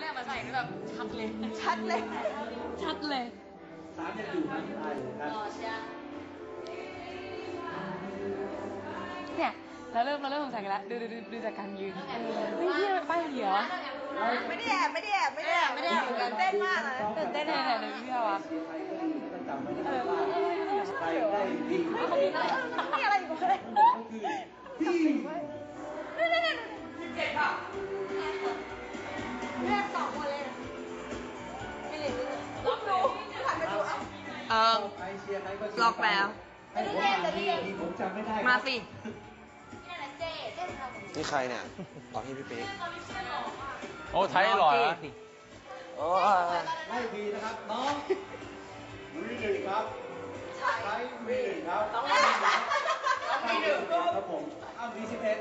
แรกมาใส่นี่แบบชัดเลย ชัดเลย ชัดเลยสามยังอยู่ครับได้เลยครับเนี่ยเราเริ่มเราเริ่มสงสัยกันแล้วดูดูดูดูจากการยืนเฮ้ยเหี้ยป้ายเหลียวอไม่ได้แอบไม่ได้แอบไม่ได้แอบไม่ได้แอบตื่นเต้นมากนะตื่นเต้นเนี่ยเนี่ยเพี่เชียร์ใครก็จำไม่ได้เอว่าเออเออเขามีอะไรมีอะไร ใครเชียร์ใครก็เชียร์ล็อกแล้วให้ผมมาที่ที่ผมจำไม่ได้มาสินี่ใครเนี่ยต่อที่พี่ปิ๊กโอ้ไทยหล่อนะโอ้ไล่บีนะครับน้องวีหนึ่งครับใช้วีหนึ่งครับต้องวีหนึ่งครับผมอ้าววีสิบเอ็ด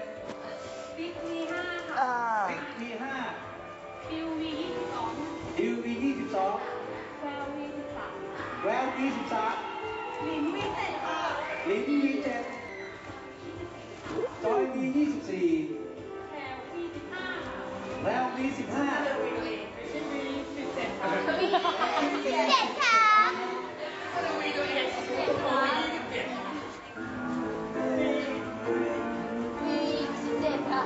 อ่าบิ๊กวีห้าฟิววียี่สิบสองดิววียี่สิบสองแวววีสิบสามแวววีสิบสาม ลินวิ่งเสร็จค่ะ ลินวีเจ็ดจอยวียี่สิบสี่แวววีสิบห้าแวววีสิบห้าเจ็ดค่ะมีสิบเจ็ดค่ะ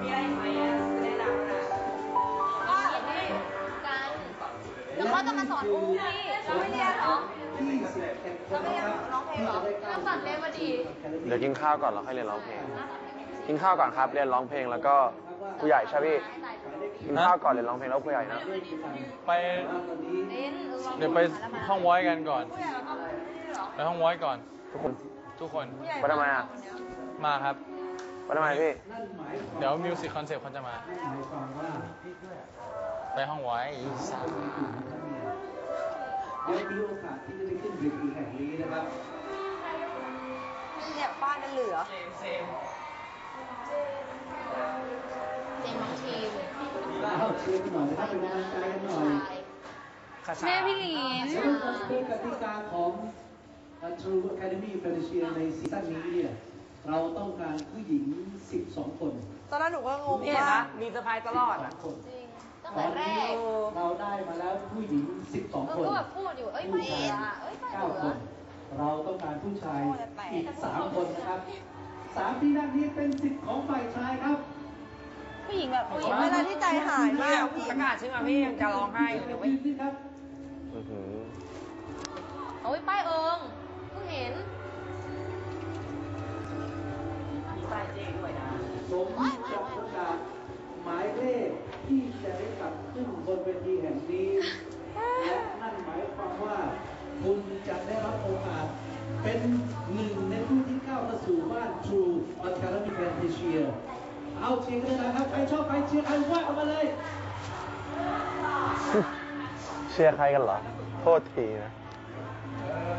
มีอะไรไหมอะแนะนำนะว่ากันเดี๋ยวเขาจะมาสอนอุ้ม เหรอเราสอนเรียนมาดีเดี๋ยวกินข้าวก่อนแล้วค่อยเรียนร้องเพลง กินข้าวก่อนครับ เรียนร้องเพลงแล้วก็ผู้ใหญ่ใช่พี่ กินข้าวก่อนเรียนร้องเพลงแล้วผู้ใหญ่นะ ไปเล่นเดี๋ยวไปห้องไว้กันก่อน ไปห้องไว้ก่อน ทุกคน ทุกคนไปทำไมอะ มาครับไปทำไมพี่นั่นหมายความเดี๋ยวมิวสิกคอนเซปต์เขาจะมานั่นหมายความว่าไปห้องไว้สามเดี๋ยวมีโอกาสที่จะได้ขึ้นเวทีแห่งนี้นะครับ เนี่ยป้ายนั่นเหลือเซมเซมเจมน้องทีมเข้าเชียร์กันหน่อยนะครับเป็นกำลังใจกันหน่อยแม่พี่หลินสำหรับกติกาของ True Academy f a n t a s i a ในซีซั่นนี้เนี่ย เราต้องการผู้หญิง 12 คนตอนนั้นหนูก็งงนี่เห็นว่าปะมีเซอร์ไพรส์ตลอดอะ12คนจริงตั้งตอแต่นแรนี้กเราได้มาแล้วผู้หญิง12 คนก็แบบพูดอยู่ เอ้ยไม่เหลือเอ้ยไม่เหลืคอน เราต้องการผู้ชายอีก3คนนะครับสามที่นั่งนี้เป็นสิทธิ์ของฝ่ายชายครับ ผู้หญิงแบบผู้หญิงเวลาที่ใจหายมากผู้หญิงประกาศชื่อมาพี่ยังจะร้องไห้อยู่เลยเว้ยยืนขึ้นครับอื้อหือโอ้ยป้ายเอิงเพิ่งเห็นสมกับโอกาสหมายเลขที่จะได้กลับขึ้นบนเวทีแห่งนี้และนั่นหมายความว่า คุณจะได้รับโอกาส เป็นหนึ่งในผู้ที่ก้าวเข้าสู่บ้าน True Academy Fantasia เอาเชียร์กันเลยนะครับใครชอบใครเชียร์ใครว่ากันมาเลย เชียร์ใครกันเหรอ โทษทีนะ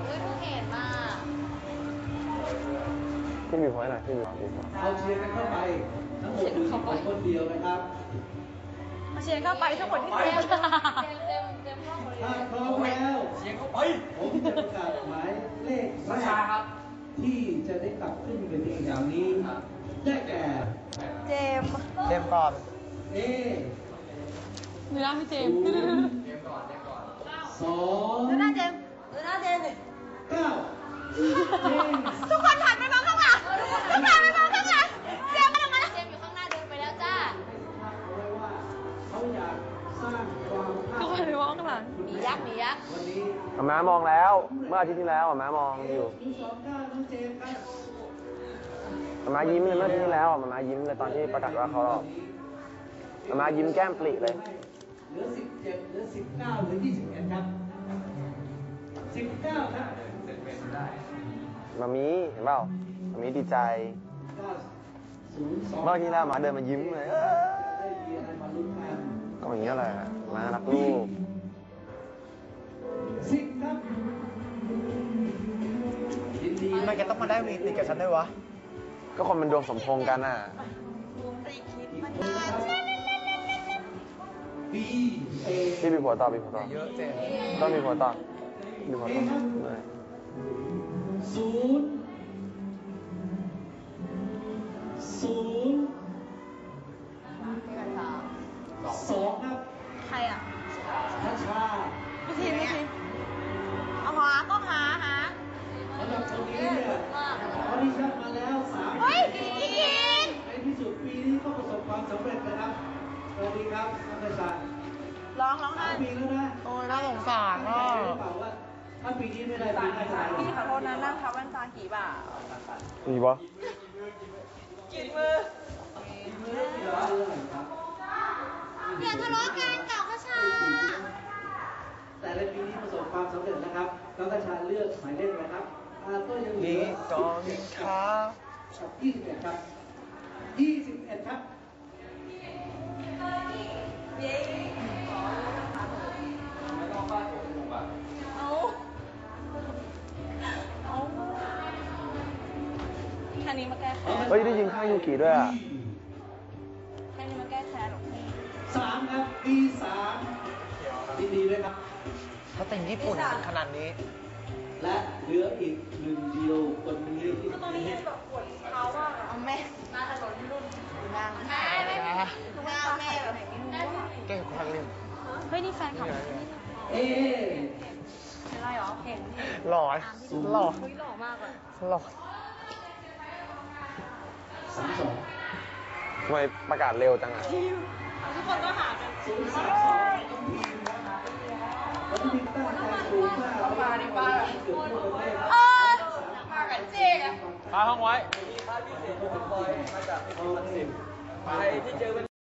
เฮ้ยเพิ่งเห็นมาพี่มีพอยต์หน่อยพี่มีพอยต์พี่มีพอยต์เอาเชียร์กันเข้าไป ทั้งหมดอยู่ที่ผมคนเดียวนะครับมาเชียร์เข้าไปทั้งหมดที่เต็มเประกาศหมายเลขแรกที่จะได้กลับขึ้นเวทีอย่างนี้ได้แก่ เจมเจมก่อนเอเนื้อพี่เจมส์ศูนย์สองดูหน้าเจมดูหน้าเจมดิเก้าเจมส์ทุกคนหันไปมองข้างหลังทุกคนหันไปมองข้างหลังเจมส์มาทำไมเจมอยู่ข้างหน้าเดินไปแล้วจ้าเอาไว้ว่าเขาอยาก สร้างความภาคทุกคนไปมองข้างหลังหมียักษ์หมียักษ์วันนี้หมาม้ามองแล้ว เมื่ออาทิตย์ที่แล้วหมาม้ามองอยู่ดูสองเก้าน้องเจมส์ครับหมาม้ายิ้มเลยเมื่ออาทิตย์ที่แล้วอะหมาม้ายิ้มเลยตอนที่ประกาศว่าเขารอบหมาม้ายิ้มแก้มปริเลยเหลือสิบเจ็ดเหลือสิบเก้าเหลือยี่สิบเอ็ดครับสิบเก้าครับมามีเห็นเปล่ามามีดีใจเก้าศูนย์สองเมื่ออาทิตย์ที่แล้วหมาเดินมายิ้มเลย เอ้ยได้มีอะไรมาลุ้นกันก็อย่างเงี้ยแหละหมารักลูกสิบครับยินดีทำไมแกต้องมาได้วีติดกับฉันด้วยวะ ก็คนมันดวงสมพงษ์กันน่ะบีเอพี่มีผัวต่อมีผัวต่อเยอะเจมต้องมีผัวต่อมีผัวต่อเลยศูนย์ศูนย์ ครับน้องกระชาร้องร้องไห้ปีแล้วนะโอ้ยน่าสงสารอะหรือเปล่าว่าถ้าปีนี้ไม่ได้ปีหน้าจะได้พี่ขอโทษนะนั่งทับแว่นตากี่บาทมีปะกินมืออย่าทะเลาะกันกับกระชา แต่ในปีนี้ประสบความสำเร็จนะครับน้องกระชาเลือกหมายเลขนะครับอ่าก็ยังเหลืนี่อก็มีค่ากับ21ครับ21ครับ เอาเอาแค่นี้มาแก้แค้นเฮ้ยได้ยินข้างยูกิด้วยอะแค่นี้มาแก้แค้นหรอกพี่3ครับ B3 ยินดีด้วยครับถ้าแติงญี่ปุ่นขนาดนี้ และเหลืออีกหนึ่งเดียวคนนี้ตอนนี้ยังแบบปวดเท้ามากอะเอาแม่มาถนนรุ่นนางแม่แม่แม่แม่แบบ ไหนไม่รู้อะเก่งกว่าเล่นเฮ้ย นี่แฟนคลับเอ๊ะเป็นไรหรอเห็นหล่อหล่อคุยหล่อมากอะหล่อสามสองทำไมประกาศเร็วจังอะทุกคนก็หากันศูนย์สามสองต้องทีมครับแล้วทีมตั้งใจสูงมากแล้วมาดิป้าเกือบทั่วประเทศเออมากันเจ๊อะพาห้องไว้เอาละสิ